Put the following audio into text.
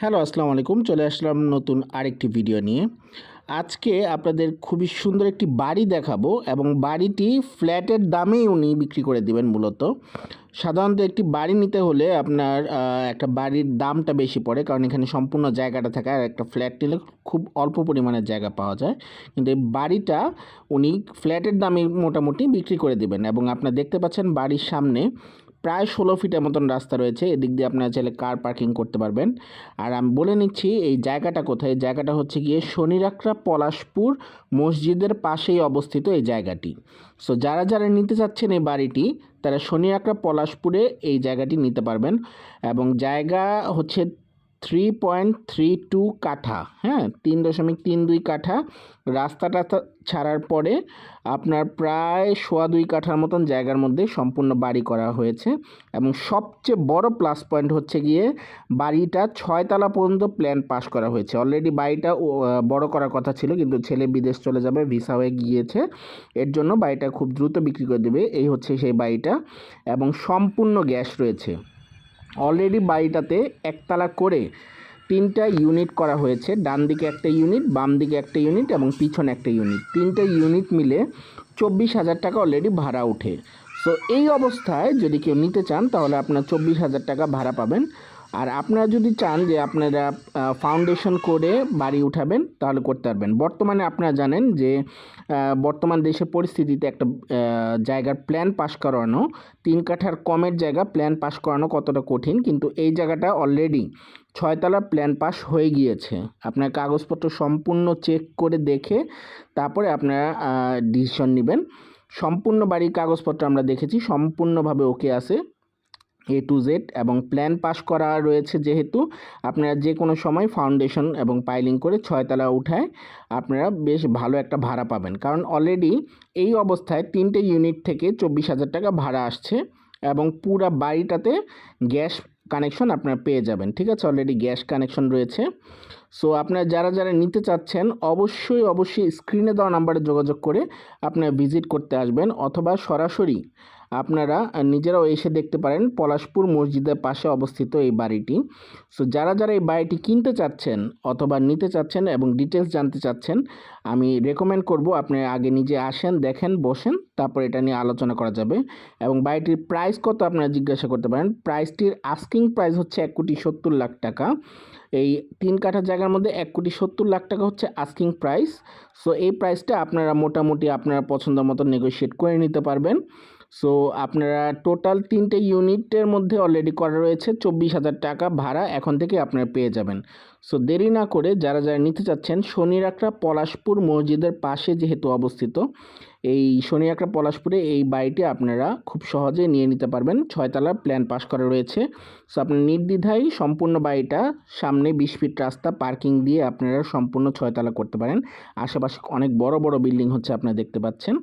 Hello, আসসালামু আলাইকুম। চলে আসলাম নতুন আরেকটি ভিডিও নিয়ে। আজকে আপনাদের খুবই সুন্দর একটি বাড়ি দেখাবো এবং বাড়িটি ফ্ল্যাটের দামেই উনি বিক্রি করে দিবেন মূলত। সাধারণত একটি বাড়ি নিতে হলে আপনার একটা বাড়ির দামটা বেশি পড়ে, কারণ এখানে সম্পূর্ণ জায়গাটা থাকে আর একটা ফ্ল্যাট নিলে খুব অল্প পরিমাণের জায়গা পাওয়া যায়। কিন্তু এই বাড়িটা উনি ফ্ল্যাটের দামে মোটামুটি বিক্রি করে দিবেন এবং আপনারা দেখতে পাচ্ছেন বাড়ির সামনে প্রায় ষোলো ফিটের মতন রাস্তা রয়েছে। এদিক দিয়ে আপনারা চাইলে কার পার্কিং করতে পারবেন। আর আমি বলে নিচ্ছি, এই জায়গাটা কোথায়? এই জায়গাটা হচ্ছে গিয়ে শনিরাকড়া পলাশপুর মসজিদের পাশেই অবস্থিত এই জায়গাটি। সো যারা যারা নিতে চাচ্ছেন এই বাড়িটি, তারা শনিরাকড়া পলাশপুরে এই জায়গাটি নিতে পারবেন। এবং জায়গা হচ্ছে থ্রি পয়েন্ট থ্রি টু কাঠা হ্যাঁ? তিন দশমিক তিন দুই কাঠা। রাস্তা তা- ছাড়ার পরে আপনার প্রায় সোয়া দুই কাঠার মতন জায়গার মধ্যে সম্পূর্ণ বাড়ি করা হয়েছে এবং সবচেয়ে বড় প্লাস পয়েন্ট হচ্ছে গিয়ে বাড়িটা ছয়তলা পর্যন্ত প্ল্যান পাস করা হয়েছে। অলরেডি বাড়িটা বড় করার কথা ছিল, কিন্তু ছেলে বিদেশ চলে যাবে ভিসা হয়ে গিয়েছে। এর জন্য বাড়িটা খুব দ্রুত বিক্রি করে দেবে। এই হচ্ছে সেই বাড়িটা এবং সম্পূর্ণ গ্যাস রয়েছে। অলরেডি বাড়িটাতে একতলা করে তিনটা ইউনিট করা হয়েছে। ডান দিকে একটা ইউনিট বাম দিকে একটা ইউনিট এবং পিছনে একটা ইউনিট তিনটা ইউনিট মিলে চব্বিশ হাজার টাকা অলরেডি ভাড়া ওঠে। সো এই অবস্থায় যদি কেউ নিতে চান, তাহলে আপনার চব্বিশ হাজার টাকা ভাড়া পাবেন। আর আপনারা যদি চান যে আপনারা ফাউন্ডেশন করে বাড়ি উঠাবেন, তাহলে করতে পারবেন। বর্তমানে আপনারা জানেন যে বর্তমান দেশের পরিস্থিতিতে একটা জায়গার প্ল্যান পাস করানো, তিন কাঠার কমের জায়গা প্ল্যান পাস করানো কতটা কঠিন, কিন্তু এই জায়গাটা অলরেডি ছয়তলা প্ল্যান পাস হয়ে গিয়েছে। আপনার কাগজপত্র সম্পূর্ণ চেক করে দেখে, তারপরে আপনারা ডিসিশন নেবেন। সম্পূর্ণ বাড়ির কাগজপত্র আমরা দেখেছি, সম্পূর্ণভাবে ওকে আছে। এ টু জেড এবং প্ল্যান পাস করা রয়েছে যেহেতু আপনারা যে কোনো সময় ফাউন্ডেশন এবং পাইলিং করে ছয়তলা উঠায় আপনারা বেশ ভালো একটা ভাড়া পাবেন। কারণ অলরেডি এই অবস্থায় তিনটে ইউনিট থেকে চব্বিশ হাজার টাকা ভাড়া আসছে এবং পুরা বাড়িটাতে গ্যাস কানেকশন আপনারা পেয়ে যাবেন। ঠিক আছে? অলরেডি গ্যাস কানেকশন রয়েছে। সো আপনারা যারা যারা নিতে চাচ্ছেন, অবশ্যই অবশ্যই স্ক্রিনে দেওয়া নাম্বারে যোগাযোগ করে আপনারা ভিজিট করতে আসবেন অথবা সরাসরি আপনারা নিজেরাও এসে দেখতে পারেন পলাশপুর মসজিদের পাশে অবস্থিত এই বাড়িটি। সো যারা যারা এই বাড়িটি কিনতে চাচ্ছেন অথবা নিতে চাচ্ছেন এবং ডিটেলস জানতে চাচ্ছেন, আমি রেকমেন্ড করব আপনি আগে নিজে আসেন, দেখেন, বসেন, তারপর এটা নিয়ে আলোচনা করা যাবে। এবং বাড়িটির প্রাইস কত আপনারা জিজ্ঞাসা করতে পারেন। প্রাইসটির আস্কিং প্রাইস হচ্ছে এক কোটি সত্তর লাখ টাকা। এই তিন কাঠা জায়গার মধ্যে এক কোটি সত্তর লাখ টাকা হচ্ছে আস্কিং প্রাইস সো এই প্রাইসটা আপনারা মোটামুটি আপনারা পছন্দ মতো নেগোশিয়েট করে নিতে পারবেন। সো আপনারা টোটাল তিনটে ইউনিটের মধ্যে অলরেডি করা রয়েছে চব্বিশ হাজার টাকা ভাড়া এখন থেকে আপনারা পেয়ে যাবেন। সো দেরি না করে যারা যারা নিতে চাচ্ছেন শনিরাকড়া পলাশপুর মসজিদের পাশে যেহেতু অবস্থিত, এই শনি শনিরাকড়া পলাশপুরে এই বাড়িটি আপনারা খুব সহজে নিয়ে নিতে পারবেন। ছয়তলা প্ল্যান পাস করা রয়েছে। সো আপনি নির্দ্বিধায় সম্পূর্ণ বাড়িটা সামনে বিশ ফিট রাস্তা পার্কিং দিয়ে আপনারা সম্পূর্ণ ছয়তলা করতে পারেন। আশেপাশে অনেক বড় বড় বিল্ডিং হচ্ছে, আপনারা দেখতে পাচ্ছেন।